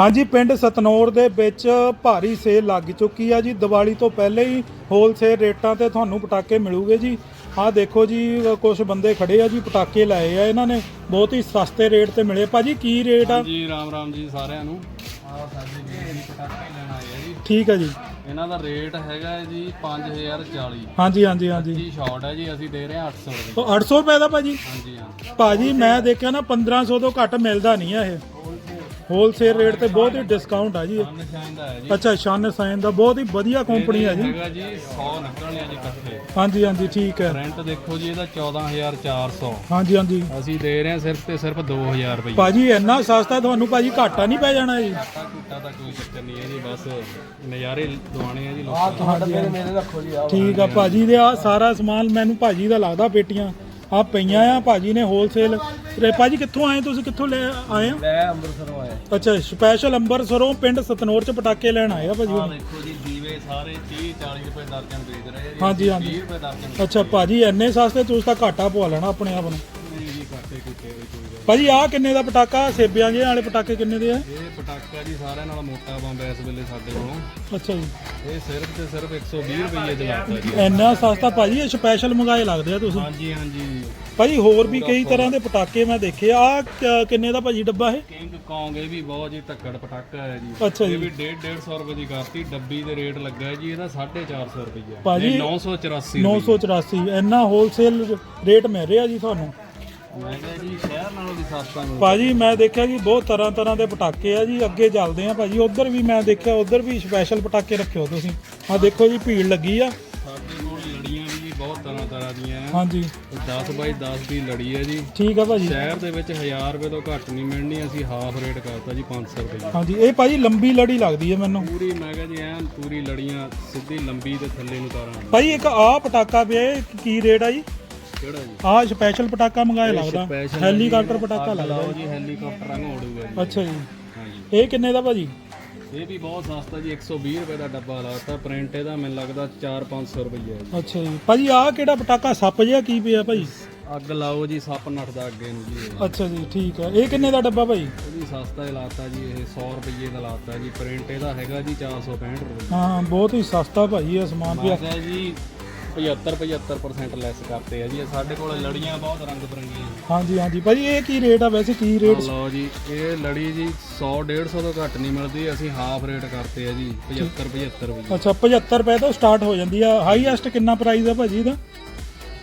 ਹਾਂਜੀ ਪਿੰਡ ਸਤਨੌਰ ਦੇ ਵਿੱਚ ਭਾਰੀ ਸੇਲ ਲੱਗ ਚੁੱਕੀ ਆ ਜੀ। ਦੀਵਾਲੀ ਤੋਂ ਪਹਿਲੇ ਹੀ ਹੋਲਸੇਲ ਰੇਟਾਂ ਤੇ ਤੁਹਾਨੂੰ ਪਟਾਕੇ ਮਿਲੂਗੇ ਜੀ। ਆਹ ਦੇਖੋ ਜੀ ਕੁਝ ਬੰਦੇ ਖੜੇ ਆ ਜੀ ਪਟਾਕੇ ਲਾਏ ਆ ਇਹਨਾਂ ਨੇ। ਬਹੁਤ ਹੀ ਸਸਤੇ ਰੇਟ ਤੇ ਮਿਲੇ। ਭਾਜੀ ਕੀ ਰੇਟ ਆ? ਜੀ ਰਾਮ ਰਾਮ ਜੀ ਸਾਰਿਆਂ ਨੂੰ। ਆ ਸਾਡੇ ਜੀ ਪਟਾਕੇ ਲੈਣ ਆਏ ਆ ਜੀ। ਠੀਕ ਹੈ ਜੀ। ਇਹਨਾਂ ਦਾ ਰੇਟ ਹੈਗਾ ਹੈ ਜੀ 5040 ਹਾਂਜੀ ਹਾਂਜੀ ਹਾਂਜੀ। ਜੀ ਸ਼ਾਰਟ ਹੈ ਜੀ ਅਸੀਂ ਦੇ ਰਹੇ ਹਾਂ 800 ਰੁਪਏ। ਉਹ 800 ਰੁਪਏ ਦਾ ਭਾਜੀ? ਹਾਂਜੀ ਹਾਂ। ਭਾਜੀ ਮੈਂ ਦੇਖਿਆ ਨਾ 1500 ਤੋਂ ਘੱਟ ਮਿਲਦਾ ਨਹੀਂ ਆ ਇਹ। ਹੋਲਸੇਲ ਰੇਟ ਤੇ ਬਹੁਤ ਹੀ ਡਿਸਕਾਊਂਟ ਆ ਜੀ ਦਾ ਹੈ ਜੀ। ਅੱਛਾ ਸ਼ਨ ਸਾਈਨ ਦਾ ਬਹੁਤ ਹੀ ਵਧੀਆ ਕੰਪਨੀ ਆ ਜੀ। ਹੈਗਾ ਜੀ 100 ਨਿਕਲਣੇ ਆ ਜੀ ਇਕੱਠੇ। ਹਾਂਜੀ ਹਾਂਜੀ ਠੀਕ ਹੈ। ਰੈਂਟ ਦੇਖੋ ਜੀ ਇਹਦਾ 14400 ਹਾਂਜੀ ਹਾਂਜੀ। ਅਸੀਂ ਦੇ ਰਹੇ ਹਾਂ ਸਿਰਫ ਤੇ ਸਿਰਫ 2000 ਰੁਪਏ ਭਾਜੀ ਇੰਨਾ ਸਸਤਾ ਤੁਹਾਨੂੰ ਭਾਜੀ ਘਾਟਾ ਨਹੀਂ ਪੈ ਜਾਣਾ ਜੀ। ਘਾਟਾ ਘੁੱਟਾ ਤਾਂ ਕੋਈ ਚੱਕਰ ਨਹੀਂ ਹੈ ਜੀ ਬਸ ਨਜ਼ਾਰੇ ਦਵਾਣੇ ਆ ਜੀ ਲੋਕਾਂ ਨੂੰ। ਹਾਂਜੀ, ਹਾਂਜੀ। ਠੀਕ ਆ ਭਾਜੀ ਦੇ ਆ ਸਾਰਾ ਸਮਾਨ ਮੈਨੂੰ ਭਾਜੀ ਦਾ ਲੱਗਦਾ ਪੇਟੀਆਂ। ਆ ਪਈਆਂ ਆ ਭਾਜੀ ਨੇ ਹੋਲਸੇਲ ਤੇ ਭਾਜੀ ਕਿੱਥੋਂ ਆਏ ਤੁਸੀਂ? ਕਿੱਥੋਂ ਲੈ ਆਏ ਆ ਮੈਂ ਅੰਮ੍ਰਿਤਸਰੋਂ ਆਇਆ ਅੱਛਾ ਸਪੈਸ਼ਲ ਅੰਬਰਸਰੋਂ ਪਿੰਡ ਸਤਨੌਰ ਚ ਪਟਾਕੇ ਲੈਣ ਆਏ ਆ ਭਾਜੀ ਆ ਹੁਣ। ਦੇਖੋ ਜੀ ਦੀਵੇ ਸਾਰੇ 30 40 ਰੁਪਏ ਦਰਜਨ ਵੇਚ ਰਹੇ ਆ ਜੀ। ਹਾਂਜੀ, ਹਾਂਜੀ। 20 ਰੁਪਏ ਦਰਜਨ ਅੱਛਾ ਭਾਜੀ ਇੰਨੇ ਸਸਤੇ ਤੁਸੀਂ ਤਾਂ ਘਾਟਾ ਪਵਾ ਲੈਣਾ ਆਪਣੇ ਆਪ ਨੂੰ। ਭਾਜੀ ਆ ਕਿੰਨੇ ਦਾ ਪਟਾਕਾ? ਸੇਬਿਆਂ ਜਿਹੇ ਵਾਲੇ ਪਟਾਕੇ ਕਿੰਨੇ ਦੇ ਆ। ਇਹ ਪਟਾਕਾ ਜੀ ਸਾਰਿਆਂ ਨਾਲ ਮੋਟਾ ਬੰਬ ਹੈ ਇਸ ਵੇਲੇ ਸਾਡੇ ਕੋਲੋਂ। ਅੱਛਾ ਜੀ। ਇਹ ਸਿਰਫ ਤੇ ਸਿਰਫ 120 ਰੁਪਏ ਦੇ ਲਾਤਾ ਜੀ। ਇੰਨਾ ਸਸਤਾ ਭਾਜੀ ਇਹ ਸਪੈਸ਼ਲ ਮੰਗਾਏ ਲੱਗਦੇ ਆ ਤੁਸੀਂ? ਹਾਂਜੀ ਹਾਂਜੀ। ਭਾਜੀ ਹੋਰ ਵੀ ਕਈ ਤਰ੍ਹਾਂ ਦੇ ਪਟਾਕੇ ਮੈਂ ਦੇਖੇ ਆ। ਆਹ ਕਿੰਨੇ ਦਾ ਭਾਜੀ ਡੱਬਾ ਇਹ? ਕਿੰਗ ਕੌਂਗ ਇਹ ਵੀ ਬਹੁਤ ਜੀ ਧੱਕੜ ਪਟਾਕਾ ਹੈ ਜੀ। ਅੱਛਾ ਇਹ ਜੀ। ਵੀ 1.5 150 ਰੁਪਏ ਦੀ ਕਰਤੀ ਡੱਬੀ ਦੇ ਰੇਟ ਲੱਗਾ ਹੈ ਜੀ ਇਹਦਾ 450 ਰੁਪਏ ਭਾਜੀ, 984 984 ਇੰਨਾ ਹੋਲਸੇਲ ਰੇਟ ਮਿਲ ਰਿਹਾ ਜੀ ਤੁਹਾਨੂੰ? ਮੈਂ ਕਿਹਾ ਜੀ ਸ਼ਹਿਰ ਨਾਲੋਂ ਵੀ ਸਸਤਾ ਮਿਲਦਾ। ਭਾਜੀ ਮੈਂ ਦੇਖਿਆ ਜੀ ਬਹੁਤ ਤਰ੍ਹਾਂ ਤਰ੍ਹਾਂ ਦੇ ਪਟਾਕੇ ਆ ਜੀ ਅੱਗੇ ਚੱਲਦੇ ਆ ਭਾਜੀ। ਉਧਰ ਵੀ ਮੈਂ ਦੇਖਿਆ ਉਧਰ ਵੀ ਸਪੈਸ਼ਲ ਪਟਾਕੇ ਰੱਖਿਓ ਤੁਸੀਂ। ਆ ਦੇਖੋ ਜੀ ਭੀੜ ਲੱਗੀ ਆ। ਸਾਡੇ ਕੋਲ ਲੜੀਆਂ ਵੀ ਜੀ ਬਹੁਤ ਤਰ੍ਹਾਂ ਤਰ੍ਹਾਂ ਦੀਆਂ ਆ। ਹਾਂਜੀ। 10 ਬਾਈ 10 ਦੀ ਲੜੀ ਹੈ ਜੀ। ਠੀਕ ਆ ਭਾਜੀ। ਸ਼ਹਿਰ ਦੇ ਵਿੱਚ 1000 ਰੁਪਏ ਤੋਂ ਘੱਟ ਨਹੀਂ ਮਿਲਣੀ ਅਸੀਂ ਹਾਫ ਰੇਟ ਕਰਤਾ ਜੀ 500 ਰੁਪਏ। ਹਾਂਜੀ ਇਹ ਭਾਜੀ ਲੰਬੀ ਲੜੀ ਲੱਗਦੀ ਹੈ ਮੈਨੂੰ। ਪੂਰੀ ਮੈਂ ਕਿਹਾ ਜੀ ਐਨ ਪੂਰੀ ਲੜੀਆਂ ਸਿੱਧੀ ਲੰਬੀ ਤੇ ਥੱਲੇ ਨੂੰ ਤਾਰਾਂ। ਭਾਜੀ ਇੱਕ ਆ ਪਟਾਕਾ ਪਿਆ ਇਹ ਕੀ ਰੇਟ ਆ ਜੀ? ਕਿਹੜਾ ਜੀ ਆ ਸਪੈਸ਼ਲ ਪਟਾਕਾ ਮੰਗਾਇਆ ਲੱਗਦਾ। special ਹੈਲੀਕਾਪਟਰ ਪਟਾਕਾ ਲੱਗਦਾ। ਲਾਓ ਜੀ ਹੈਲੀਕਾਪਟਰ ਰੰਗ ਉਡੂਗਾ ਜੀ। ਅੱਛਾ ਜੀ। ਇਹ ਕਿੰਨੇ ਦਾ ਭਾਜੀ? ਇਹ ਵੀ ਬਹੁਤ ਸਸਤਾ ਜੀ 120 ਰੁਪਏ ਦਾ ਡੱਬਾ ਲਾਤਾ। ਪ੍ਰਿੰਟ ਇਹਦਾ ਮੈਨੂੰ ਲੱਗਦਾ 4-500 ਰੁਪਏ ਹੈ ਜੀ। ਅੱਛਾ ਜੀ। ਭਾਜੀ ਆ ਕਿਹੜਾ ਪਟਾਕਾ? ਸੱਪ ਜਿਹਾ ਕੀ ਪਿਆ ਭਾਜੀ ਅੱਗ ਲਾਓ ਜੀ ਸੱਪ ਨੱਠਦਾ ਅੱਗੇ ਨੂੰ ਜੀ ਇਹ। ਅੱਛਾ ਜੀ ਠੀਕ ਹੈ। ਇਹ ਕਿੰਨੇ ਦਾ ਡੱਬਾ ਭਾਜੀ ਇਹ ਵੀ ਸਸਤਾ ਹੀ ਲਾਤਾ ਜੀ ਇਹ 100 ਰੁਪਏ ਦਾ ਲਾਤਾ ਜੀ। ਪ੍ਰਿੰਟ ਇਹਦਾ ਹੈਗਾ ਜੀ 465 ਰੁਪਏ ਹਾਂ ਬਹੁਤ ਹੀ ਸਸਤਾ ਭਾਜੀ ਇਹ ਸਮਾਨ ਪਿਆ ਕਿਹਾ ਜੀ 75 75% ਲੈਸ ਕਰਤੇ ਆ ਜੀ। ਇਹ ਸਾਡੇ ਕੋਲ ਲੜੀਆਂ ਬਹੁਤ ਰੰਗ ਬਰੰਗੀਆਂ ਹਾਂਜੀ ਹਾਂਜੀ। ਭਾਜੀ ਇਹ ਕੀ ਰੇਟ ਆ? ਵੈਸੇ ਕੀ ਰੇਟ ਲਓ ਜੀ ਇਹ ਲੜੀ ਜੀ 100 150 ਤੋਂ ਘੱਟ ਨਹੀਂ ਮਿਲਦੀ। ਅਸੀਂ ਹਾਫ ਰੇਟ ਕਰਤੇ ਆ ਜੀ। 75 75 ਰੁਪਏ ਅੱਛਾ 75 ਰੁਪਏ ਤੋਂ ਸਟਾਰਟ ਹੋ ਜਾਂਦੀ ਆ। ਹਾਈਐਸਟ ਕਿੰਨਾ ਪ੍ਰਾਈਸ ਆ ਭਾਜੀ ਇਹਦਾ?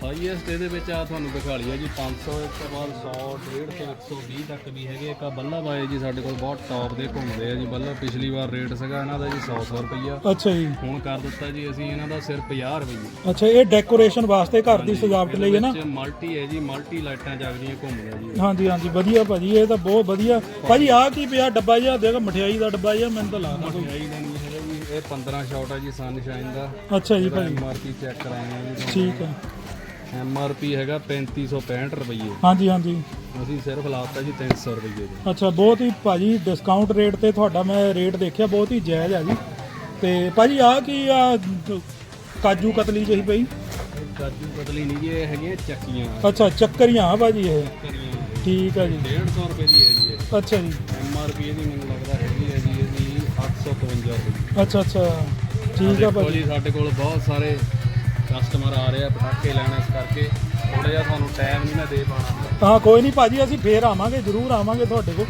ਹਾਈਐਸਟ ਇਹਦੇ ਵਿੱਚ ਆ ਤੁਹਾਨੂੰ ਦਿਖਾ ਲਿਆ ਜੀ 500 ਇਸ ਤੋਂ ਬਾਅਦ 100 150 120 ਤੱਕ ਵੀ ਹੈਗੇ। ਇੱਕ ਆ ਬੱਲਾ ਬਾਏ ਜੀ ਸਾਡੇ ਕੋਲ ਬਹੁਤ ਟੌਪ ਦੇ ਘੁੰਮਦੇ ਆ ਜੀ ਬੱਲਾ। ਪਿਛਲੀ ਵਾਰ ਰੇਟ ਸੀਗਾ ਇਹਨਾਂ ਦਾ ਜੀ 100 100 ਰੁਪਈਆ। ਅੱਛਾ ਜੀ। ਹੁਣ ਕਰ ਦਿੱਤਾ ਜੀ ਅਸੀਂ ਇਹਨਾਂ ਦਾ ਸਿਰਫ 50 ਰੁਪਏ ਅੱਛਾ ਇਹ ਡੈਕੋਰੇਸ਼ਨ ਵਾਸਤੇ ਘਰ ਦੀ ਸਜਾਵਟ ਲਈ ਹੈ ਨਾ? ਮਲਟੀ ਹੈ ਜੀ ਮਲਟੀ ਲਾਈਟਾਂ ਜਗਦੀਆਂ ਘੁੰਮਦੀਆਂ ਜੀ। ਹਾਂਜੀ ਹਾਂਜੀ ਵਧੀਆ ਭਾਜੀ ਇਹ ਤਾਂ ਬਹੁਤ ਵਧੀਆ। ਭਾਜੀ ਆ ਕੀ ਪਿਆ? ਡੱਬਾ ਜਿਹਾ ਦੇਖ ਮਠਿਆਈ ਦਾ ਡੱਬਾ ਜਿਹਾ ਮੈਨੂੰ ਤਾਂ ਲੱਗਦਾ ਮਠਿਆਈ ਦਾ ਨਹੀਂ ਹੈਗਾ ਜੀ ਇਹ 15 ਸ਼ਾਟ ਹੈ ਜੀ ਸਨਸ਼ਾਈਨ ਦਾ। ਅੱਛਾ ਜੀ ਭਾਜੀ। ਐਮਆਰਪੀ ਚੈੱਕ ਕਰਾਏ ਆ ਜੀ ਠੀਕ ਹੈ। ਐਮਆਰਪੀ ਹੈਗਾ 3565 ਰੁਪਏ ਹਾਂਜੀ ਹਾਂਜੀ। ਅਸੀਂ ਸਿਰਫ ਲਾਤਾ ਜੀ 300 ਰੁਪਏ ਜੀ ਅੱਛਾ ਬਹੁਤ ਹੀ ਭਾਜੀ ਡਿਸਕਾਊਂਟ ਰੇਟ ਤੇ ਤੁਹਾਡਾ ਮੈਂ ਰੇਟ ਦੇਖਿਆ ਬਹੁਤ ਹੀ ਜਾਇਜ਼ ਆ ਜੀ। ਤੇ ਭਾਜੀ ਆ ਕੀ ਆ ਕਾਜੂ ਕਤਲੀ ਜਿਹੀ ਪਈ? ਕਾਜੂ ਕਤਲੀ ਨਹੀਂ ਜੀ ਇਹ ਹੈਗੀਆਂ ਚੱਕੀਆਂ। ਅੱਛਾ ਚੱਕਰੀਆਂ ਆ ਭਾਜੀ ਇਹ। ਠੀਕ ਹੈ ਜੀ। 150 ਰੁਪਏ ਦੀ ਹੈ ਜੀ ਇਹ। ਅੱਛਾ ਜੀ। ਐਮਆਰਪੀ ਇਹਦੀ ਮੈਨੂੰ ਲੱਗਦਾ ਹੈਗੀ ਹੈ ਜੀ ਇਹਦੀ 855 ਰੁਪਏ ਅੱਛਾ ਅੱਛਾ। ਠੀਕ ਆ ਦੇਖੋ ਭਾਜੀ। ਜੀ ਸਾਡੇ ਕੋਲ ਬਹੁਤ ਸਾਰੇ ਕਸਟਮਰ ਆ ਰਿਹਾ ਆ ਪਟਾਕੇ ਲੈਣ ਇਸ ਕਰਕੇ। ਥੋੜਾ ਜਿਹਾ ਤੁਹਾਨੂੰ ਟਾਈਮ ਨਹੀਂ ਮੈਂ ਦੇ ਪਾਣਾ ਹਾਂ, ਕੋਈ ਨਹੀਂ ਭਾਜੀ, ਅਸੀਂ ਫੇਰ ਆਵਾਂਗੇ, ਜ਼ਰੂਰ ਆਵਾਂਗੇ ਤੁਹਾਡੇ ਕੋਲ।